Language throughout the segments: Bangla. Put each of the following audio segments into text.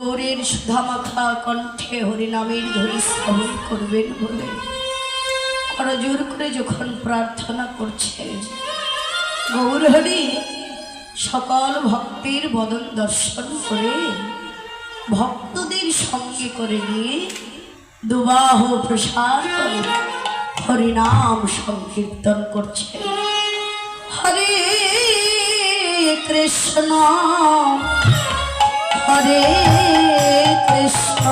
গৌরীর সুধামাখা কণ্ঠে হরিনামের ধরি শ্রবণ করবেন বলে। করজোর করে যখন প্রার্থনা করছেন, গৌর হরি সকল ভক্তের বদন দর্শন করে ভক্তদের সঙ্গে করে নিয়ে দুবাহ প্রসার করে হরিনাম সংকীর্তন করছেন। হরে কৃষ্ণ। হরে কৃষ্ণ।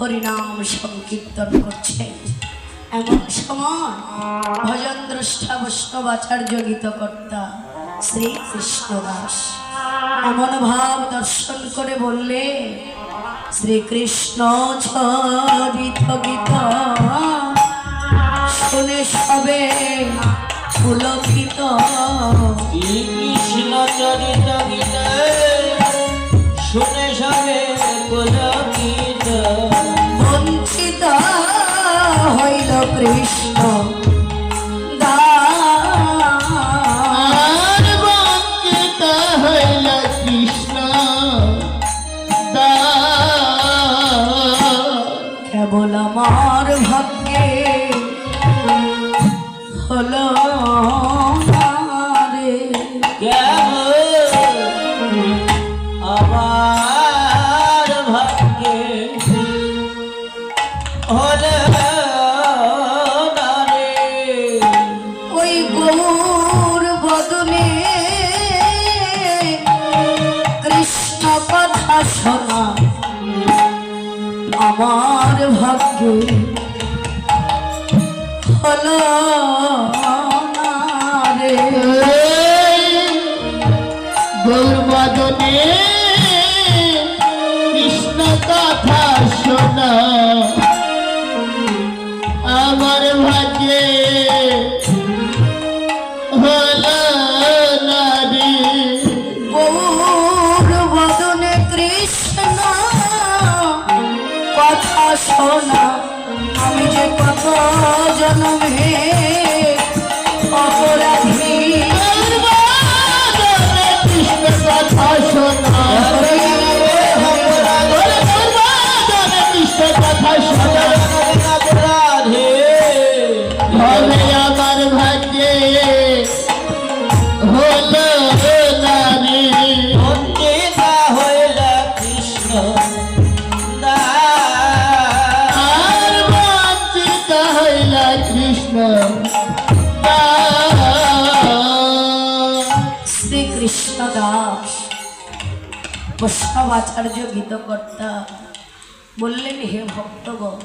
হরিনাম সংকীর্তন করছে। এমন সময় ভজন দ্রষ্টা বৈষ্ণব আচার্য গীতকর্তা শ্রী কৃষ্ণদাস এমন ভাব দর্শন করে বললে শ্রীকৃষ্ণ ছড়িত গীত শুনে সবে ফুলকিত। শ্রীকৃষ্ণ চরিত গীত শুনে সবে ফুল হলো রে গোলবাদনে কৃষ্ণ কথা শোনা জনম হে আচার্য গীতকর্তা বললেন, হে ভক্তগণ,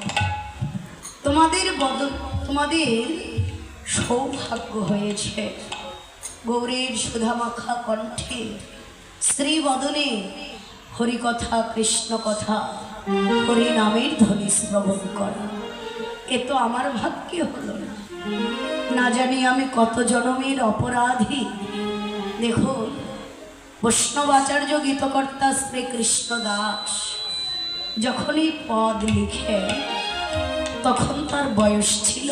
তোমাদের বদ তোমাদের সৌভাগ্য হয়েছে। গৌরীর সুধামাখা কণ্ঠে শ্রী বদনে হরিকথা, কৃষ্ণ কথা হরি নামের ধ্বনি শ্রবণ করা। এ তো আমার ভাগ্যে হলো না। জানি আমি কত জনমের অপরাধী। দেখুন বৈষ্ণবাচার্য গীতকর্তা শ্রীকৃষ্ণ দাস যখনই পদ লিখে, তখন তার বয়স ছিল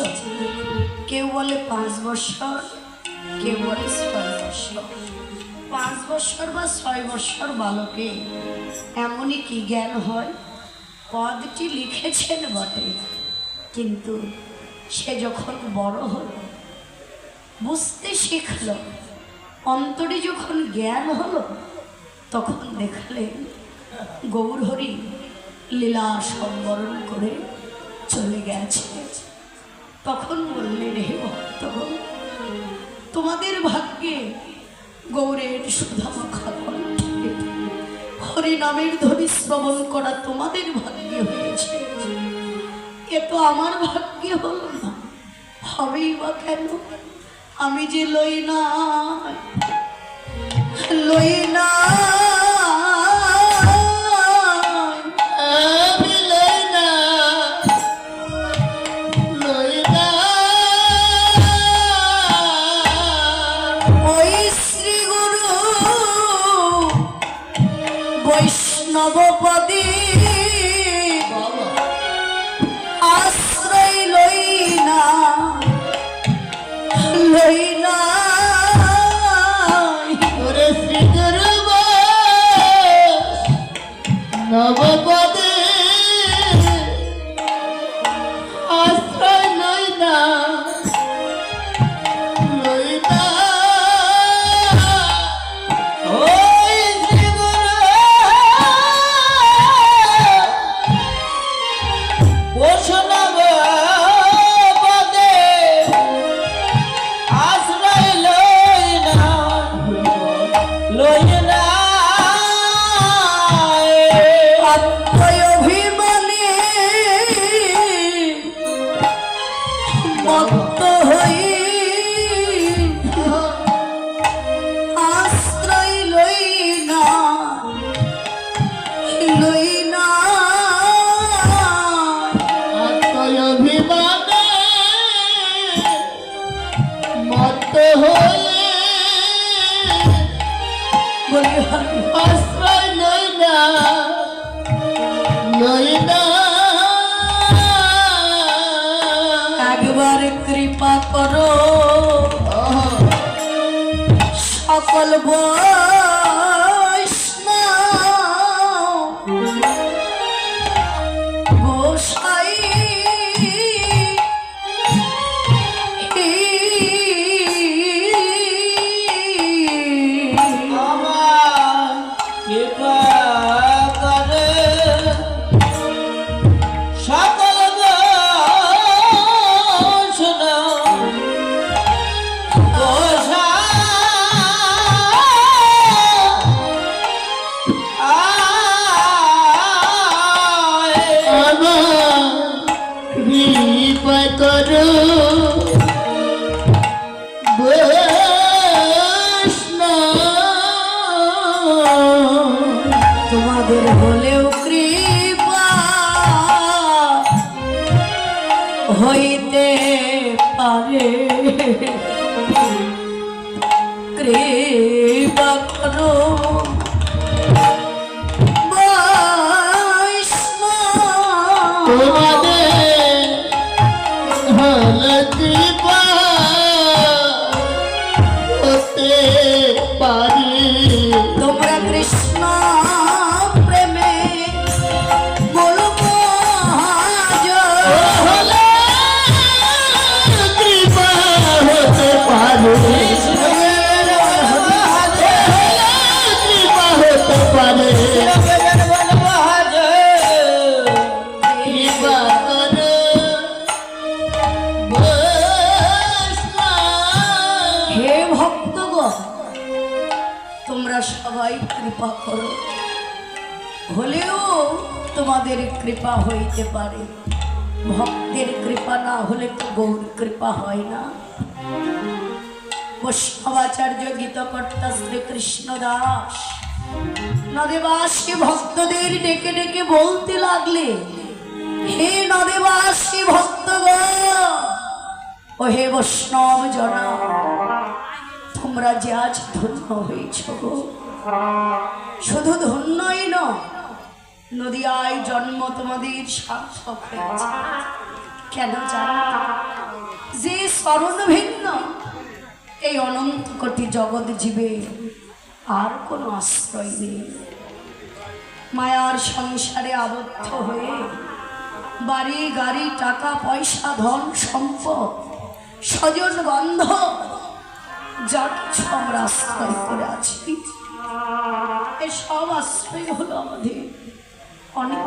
কেউ বলে পাঁচ বছর, কেউ বলে ছয় বছর। পাঁচ বছর বা ছয় বছর বালকে এমনই কি জ্ঞান হয়? পদটি লিখেছেন বটে, কিন্তু সে যখন বড় হলো, বুঝতে শিখল অন্তরে যখন জ্ঞান হলো, তখন দেখলেন গৌরহরি লীলা সম্বরণ করে চলে গেছে। তখন বললেন হে ভক্তগণ তোমাদের ভাগ্যে গৌরের সুধামাখা হরি নামের ধ্বনি শ্রবণ করা তোমাদের ভাগ্যে হয়েছে। এ তো আমার ভাগ্যে হলো না, হবেই বা কেন? আমি যে লই না লই না সকল રે કૃપા કરો হইতে পারে। ভক্তের কৃপা না হলে তো গৌর কৃপা হয় না। বৈষ্ণবাচার্য গীতকর্তা শ্রীকৃষ্ণ দাস, নদেবাসী ভক্তদের ডেকে ডেকে বলতে লাগলে, হে নদেবাসী ভক্তগণ ও হে বৈষ্ণব জনা, তোমরা যে আজ ধন্য হয়েছ শুধু ধন্যই নয় নদিয়ায় জন্ম তোমাদের কেন জানো? যে স্মরণ ভিন্ন, এই অনন্ত কোটি জগৎ জীবে আর কোনো আশ্রয় নেই। মায়ার সংসারে আবদ্ধ হয়ে বাড়ি, গাড়ি, টাকা, পয়সা, ধন, সম্পদ, স্বজন বন্ধ যা কিছু আমরা আশ্রয় করে আছি। এ সব আশ্রয় হলো আমাদের। অনেক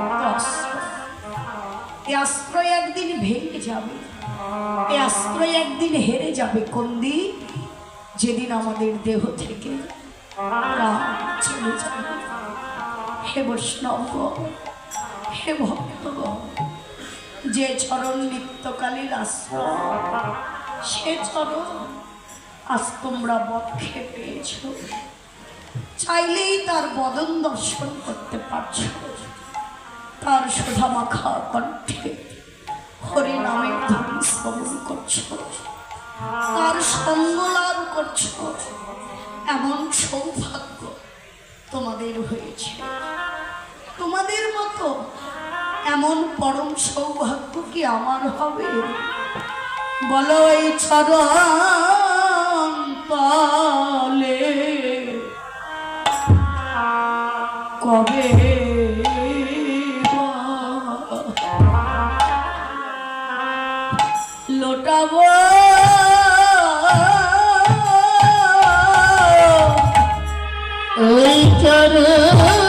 এই আশ্রয় একদিন ভেঙে যাবে। এই আশ্রয় একদিন হেরে যাবে কোন দিন যেদিন আমাদের দেহ থেকে চলে যাবে। হে বৈষ্ণব, হে ভক্তগণ যে চরণ নিত্যকালীন আশ্রয়, সে চরণ আজ তোমরা বক্ষে পেয়েছ। চাইলেই তার বদন দর্শন করতে পারছ। তার সোধা মাখা কণ্ঠে হরি নামের ধ্বনি শ্রবণ করছ, তার সঙ্গ লাভ করছ। এমন সৌভাগ্য তোমাদের হয়েছে। তোমাদের মতো এমন পরম সৌভাগ্য কি আমার হবে? বলো এই চরণ তলে কবে লোটাবো ওই চরণ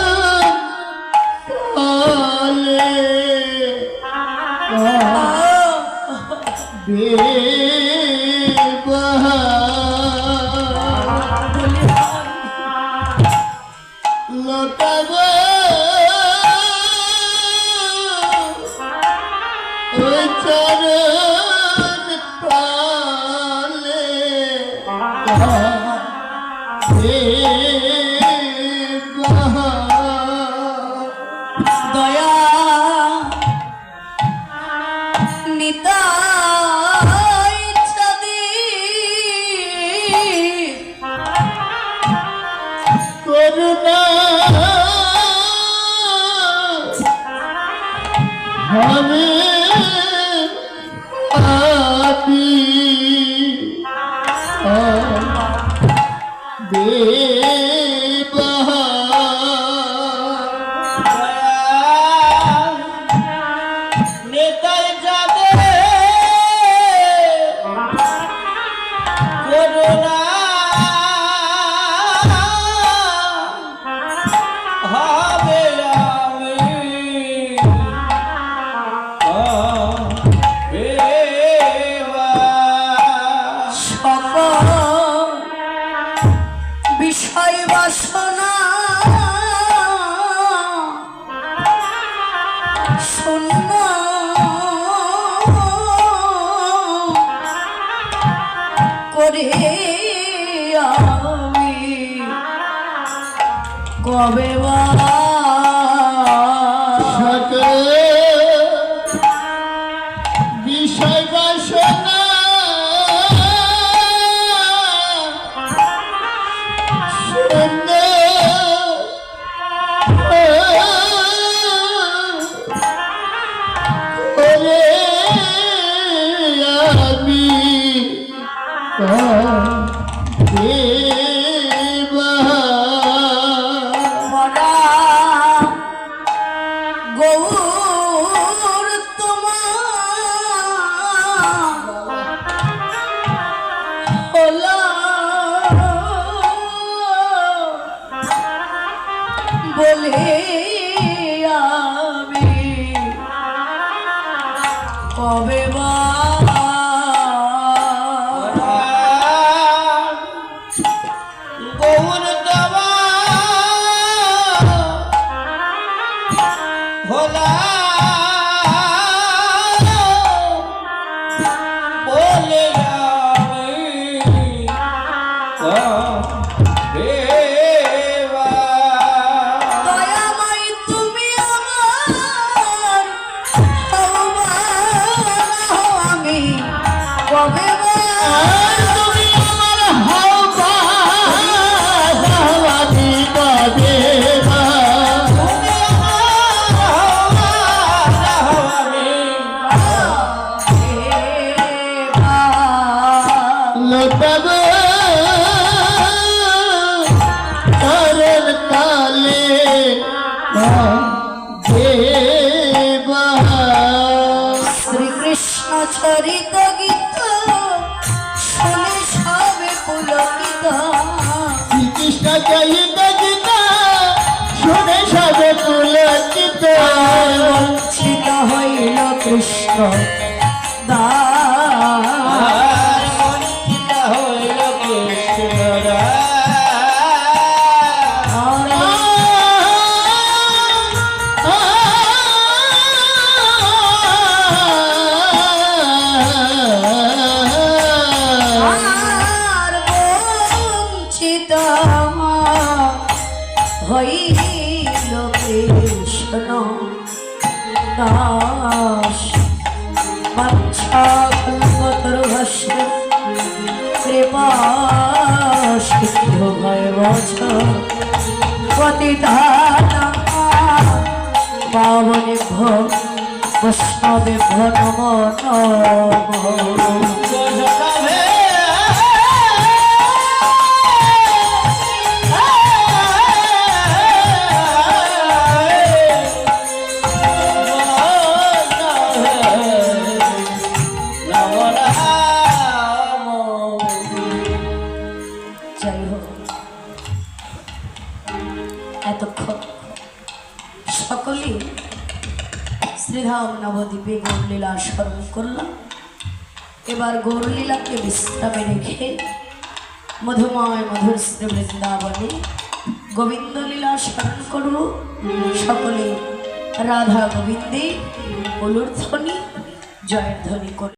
বিষয় বাসনা করে আমি কবে বা কবে বা কবে পুলকিত। শ্রীকৃষ্ণ চলিত গীতা শুনে সবে পুলকিত। বঞ্চিত হইল কৃষ্ণ দাস হইল কৃষ্ণ দাস। বাঞ্ছাকল্পতরুহস্য কৃপা সিদ্ধ ভয় বছ পতিতানা পাবনেভ্য বৈষ্ণবেভ্য নমো নমঃ। স্মরণ করলাম। এবার গৌরলীলাকে বিশ্রামে রেখে মধুময় মধুর শ্রী বৃন্দাবনে গোবিন্দ লীলা স্মরণ করব। সকলে রাধা গোবিন্দে অলুর ধ্বনি জয়ের ধ্বনি করে